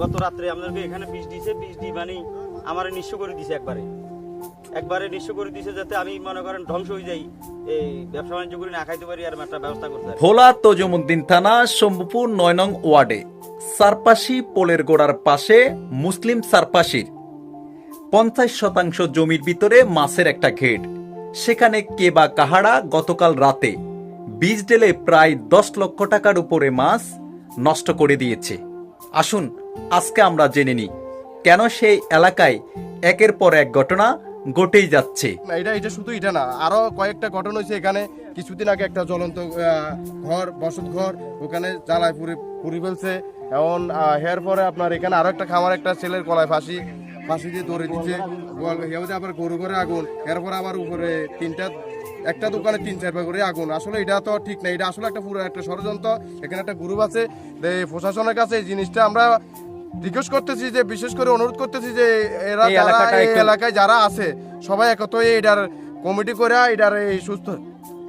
গত রাত্রে আপনাদেরকে এখানে বিষ দিছে, বিষ দি মানে আমার নিঃস্ব করে দিছে একবারে। একবারে নিঃস্ব করে দিছে যাতে আমি মনে করেন ধ্বংস হয়ে যাই এই ব্যবসা বাণিজ্য করে না খাইতে পারি আর একটা ব্যবস্থা করতে ভোলা তজুমুদ্দিন থানা, শম্ভুপুর নয় নং ওয়ার্ডে। সারপাশি পোলের গোড়ার পাশে মুসলিম সারপাশির পঞ্চাশ শতাংশ জমির ভিতরে মাছের একটা ঘেট। সেখানে কে বা কাহাড়া গতকাল রাতে বীজ ঢেলে প্রায় দশ লক্ষ টাকার উপরে মাছ নষ্ট করে দিয়েছে। আসুন আজকে আমরা জেনে নিই, কেন সেই এলাকায় একের পর এক ঘটনা ঘটেই যাচ্ছে। এটা এটা শুধু এটা না, আরও কয়েকটা ঘটনা হয়েছে এখানে। কিছুদিন আগে একটা জ্বলন্ত ঘর, বসত ঘর, ওখানে জ্বালায় পুরি পুরি ফেলছে। এখন হেয়ার পরে আপনার এখানে আরও একটা খামার, একটা ছেলের গলায় ফাঁসি ফাঁসি দিয়ে ধরে দিচ্ছে। আবার গরু ঘরে আগুন এরপরে আবার উপরে তিনটা, একটা দোকানে তিন, চারবার করে আগুন। আসলে এটা তো ঠিক না, এটা আসলে একটা পুরো একটা ষড়যন্ত্র। এখানে একটা গ্রুপ আছে প্রশাসনের কাছে এই জিনিসটা আমরা রিকোয়েস্ট করতেছি যে বিশেষ করে অনুরোধ করতেছি যে এরা এই যারা এই এলাকায় যারা আছে সবাই একত হয়ে এটার কমিটি করে এটার এই সুস্থ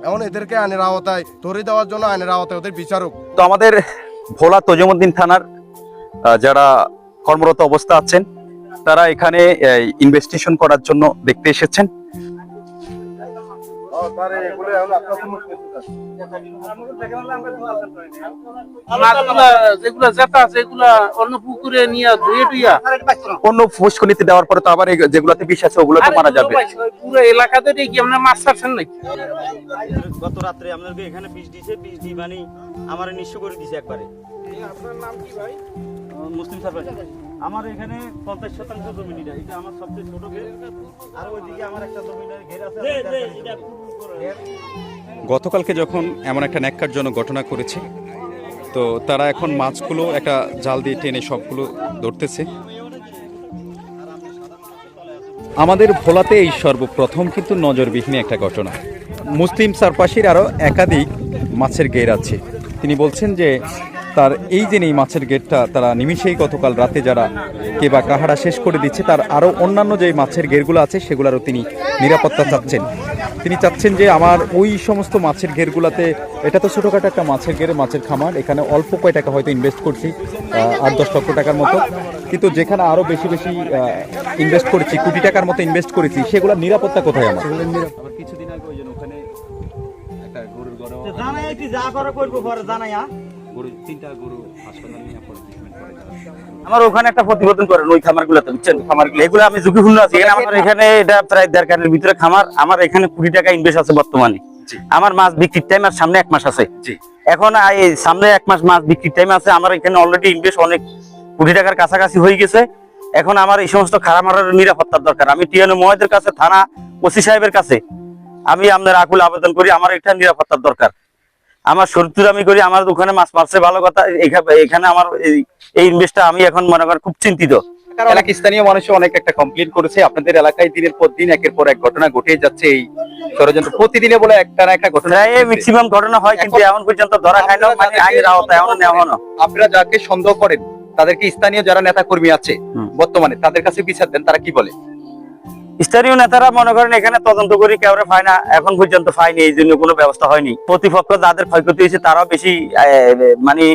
এমন এদেরকে আইনের আওতায় ধরে দেওয়ার জন্য আইনের আওতায় ওদের বিচারক। তো আমাদের ভোলা তজমুদ্দিন থানার যারা কর্মরত অবস্থা আছেন তারা এখানে ইনভেস্টিগেশন করার জন্য দেখতে এসেছেন। যেগুলা জেতা আছে অন্য পুকুরে নিয়ে ধুয়ে টুইয়া। অন্য ফুসকুনিতে দেওয়ার পরে তো আবার এই বিষ আছে ওগুলো তো মারা যাবে। পুরো এলাকাতে কি আমরা মাছ ছাড়ছেন নাকি? গত রাত্রে আপনাদেরকে এখানে বিষ দিছে বিষ দি মানে আমার নিঃস্ব করে দিছে একবারে। আপনার নাম কি ভাই? মুসলিম আমার এখানে পঞ্চাশ শতাংশ জমি এটা এটা আমার সবচেয়ে ছোট ঘের। আর ওইদিকে আমার একটা ঘের আছে গতকালকে যখন এমন একটা ন্যাক্কারজনক ঘটনা করেছে তো তারা এখন মাছগুলো একটা জাল দিয়ে টেনে সবগুলো ধরতেছে। আমাদের ভোলাতে এই সর্বপ্রথম কিন্তু নজরবিহীন একটা ঘটনা। মুসলিম সারপাশির আরও একাধিক মাছের গের আছে। তিনি বলছেন যে তার এই যে এই মাছের গেটটা তারা নিমিষেই গতকাল রাতে যারা কে বা কাহারা শেষ করে দিচ্ছে তার আরও অন্যান্য যে মাছের গেরগুলো আছে সেগুলোরও তিনি নিরাপত্তা চাচ্ছেন। তিনি চাচ্ছেন যে আমার ওই সমস্ত মাছের ঘেরগুলোতে এটা তো ছোটোখাটো একটা মাছের ঘেরে মাছের খামার এখানে অল্প কয় টাকা হয়তো ইনভেস্ট করছি আট দশ লক্ষ টাকার মতো। কিন্তু যেখানে আরও বেশি বেশি ইনভেস্ট করেছি কোটি টাকার মতো ইনভেস্ট করেছি সেগুলোর নিরাপত্তা কোথায় আমার? কিছুদিন আগে ওই জন্য ওখানে একটা গরুর গড় জানাই কি যা করে করব পরে জানাই গরু তিনটা গরু হাসপাতালে নিয়ে পরে ট্রিটমেন্ট করে। আমার ওখানে একটা প্রতিবেদন করেন ওই বুঝছেন? এগুলো আমি ঝুঁকিপূর্ণ আছি। আমার এখানে এটা প্রায় দেড় কানের ভিতরে খামার আমার এখানে কুড়ি টাকা ইনভেস্ট আছে বর্তমানে। আমার মাছ বিক্রির টাইম আর সামনে এক মাস আছে। এখন এই সামনে এক মাস মাছ বিক্রির টাইম আছে আমার এখানে অলরেডি ইনভেস্ট অনেক কোটি টাকার কাছাকাছি হয়ে গেছে। এখন আমার এই সমস্ত খারামারের নিরাপত্তার দরকার। আমি টিএনও মহেদের কাছে থানা ওসি সাহেবের কাছে আমি আপনার আকুল আবেদন করি আমার এটা নিরাপত্তার দরকার। আমার শরীর আমি করি আমার ওখানে মাছ মারছে ভালো কথা। এখা- এখানে আমার এই- ইনভেস্টটা আমি এখন মনে করেন খুব চিন্তিত। এলাকা স্থানীয় মানুষও অনেক একটা কমপ্লেন করেছে। আপনাদের এলাকায় দিনের পর দিন একের পর এক ঘটনা ঘটে যাচ্ছে এই ষড়যন্ত্র। প্রতিদিনে বলে একটা না একটা ঘটনা ম্যাক্সিমাম ঘটনা হয় কিন্তু এখন পর্যন্ত ধরা খায় না মানে আইনের আওতায় আপনারা যাকে সন্দেহ করেন তাদেরকে স্থানীয় যারা নেতা কর্মী আছে বর্তমানে তাদের কাছে বিচার দেন তারা কি বলে? স্থানীয় নেতারা মনে করেন এখানে তদন্ত করি কেউরে পায় না। এখন পর্যন্ত পায়নি এই জন্য কোনো ব্যবস্থা হয়নি। প্রতিপক্ষ যাদের ক্ষয়ক্ষতি হয়েছে তারাও বেশি মানে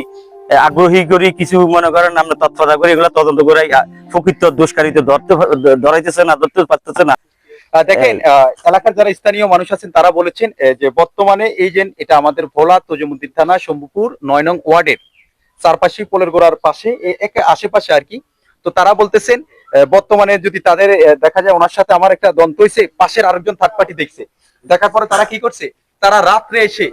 আগ্রহী করি কিছু মনে করেন আমরা তৎপরতা করি এগুলো তদন্ত করে প্রকৃত দোষকারীতে ধরতে ধরাইতেছে না ধরতে পারতেছে না। দেখেন আহ, এলাকার যারা স্থানীয় মানুষ আছেন তারা বলেছেন যে বর্তমানে এই যে এটা আমাদের ভোলা তজুমুদ্দিন থানা শম্ভুপুর নয় নং ওয়ার্ডের চারপাশে পোলের গোড়ার পাশে আশেপাশে আর কি। তো তারা বলতেছেন বর্তমানে যদি তাদের দেখা যায় ওনার সাথে আমার একটা দ্বন্দ্ব হয়েছে পাশের আরেকজন থার্ড পার্টি দেখছে। দেখার পরে তারা কি করছে? তারা রাত্রে এসে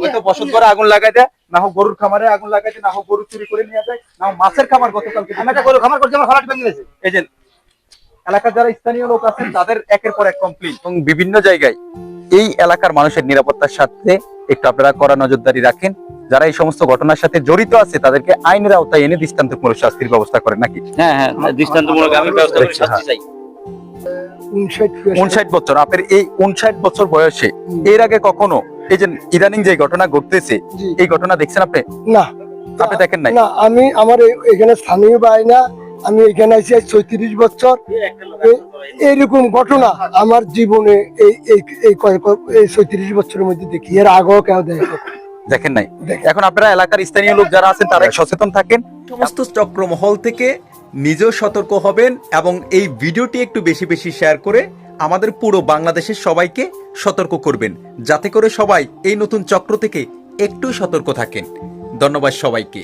হয়তো বসত ঘরে আগুন লাগাই দেয় না হোক গরুর খামারে আগুন লাগাই দেয় না হোক গরু চুরি করে নিয়ে যায় না হোক মাছের খামার গতকালকে গরু খামার করছে আমার ফলাট ভেঙে গেছে। এই যে এলাকার যারা স্থানীয় লোক আছেন তাদের একের পর এক কমপ্লেন এবং বিভিন্ন জায়গায় এই এলাকার মানুষের নিরাপত্তার সাথে একটু আপনারা কড়া নজরদারি রাখেন। যারা এই সমস্ত ঘটনার সাথে জড়িত আছে তাদেরকে আইনের আওতায় এনে দৃষ্টান্তমূলক শাস্তির ব্যবস্থা করেন নাকি? হ্যাঁ হ্যাঁ দৃষ্টান্তমূলক আমি ব্যবস্থা চাই। উনষাট বছর। আপনার এই উনষাট বছর বয়সে এর আগে কখনো এই যে ইদানিং যে ঘটনা ঘটতেছে এই ঘটনা দেখছেন আপনি? না। আপনি দেখেন নাই? না আমি আমার এখানে স্থানীয় বাই না আমি এখানে আছি আজ চৌত্রিশ বছর। এইরকম ঘটনা আমার জীবনে এই এই এই কয়েক এই চৌত্রিশ বছরের মধ্যে দেখি। এর আগেও কেউ দেখে দেখেন নাই? এখন আপনারা এলাকার স্থানীয় লোক যারা আছেন তারা সচেতন থাকেন। সমস্ত চক্রমহল থেকে নিজেও সতর্ক হবেন এবং এই ভিডিওটি একটু বেশি বেশি শেয়ার করে আমাদের পুরো বাংলাদেশের সবাইকে সতর্ক করবেন যাতে করে সবাই এই নতুন চক্র থেকে একটু সতর্ক থাকেন। ধন্যবাদ সবাইকে।